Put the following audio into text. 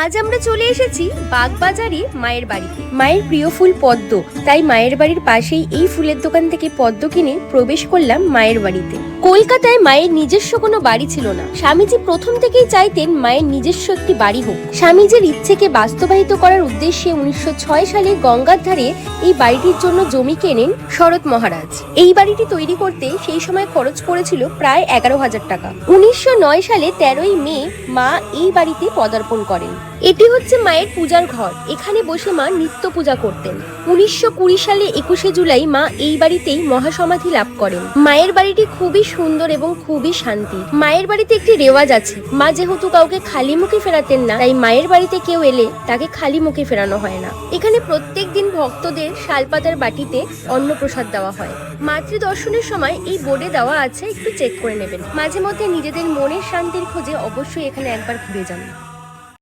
আজ আমরা চলে এসেছি বাগবাজারে মায়ের বাড়িতে। মায়ের প্রিয় ফুল পদ্ম, তাই মায়ের বাড়ির পাশেই এই ফুলের দোকান থেকে পদ্ম কিনে প্রবেশ করলাম মায়ের বাড়িতে। কলকাতায় মায়ের নিজস্ব কোনো বাড়ি ছিল না। স্বামীজি প্রথম থেকেই চাইতেন মায়ের নিজস্ব একটি বাড়ি হোক। স্বামীজির ইচ্ছেকে বাস্তবায়িত করার উদ্দেশ্যে উনিশশো ছয় সালে গঙ্গার ধারে এই বাড়িটির জন্য জমি কেনেন শরৎ মহারাজ। এই বাড়িটি তৈরি করতে সেই সময় খরচ পড়েছিল প্রায় এগারো হাজার টাকা। উনিশশো নয় সালে তেরোই মে মা এই বাড়িতে পদার্পণ করেন। এটি হচ্ছে মায়ের পূজার ঘর। এখানে বসে মা নিত্য পূজা করতেন। উনিশশো কুড়ি সালে একুশে জুলাই মা এই বাড়িতেই মহাসমাধি লাভ করেন। মায়ের বাড়িটি খুবই সুন্দর এবং খুবই শান্তি। মায়ের বাড়িতে একটি রেওয়াজ আছে। মা যেহেতু কাউকে খালি মুখে ফেরাতেন না, তাই মায়ের বাড়িতে কেউ এলে তাকে খালি মুখে ফেরানো হয় না। এখানে প্রত্যেক দিন ভক্তদের শালপাতার বাটিতে অন্নপ্রসাদ দেওয়া হয়। মাতৃ দর্শনের সময় এই বোর্ডে দেওয়া আছে, একটু চেক করে নেবেন। মাঝে মধ্যে নিজেদের মনের শান্তির খোঁজে অবশ্যই এখানে একবার ঘুরে যান।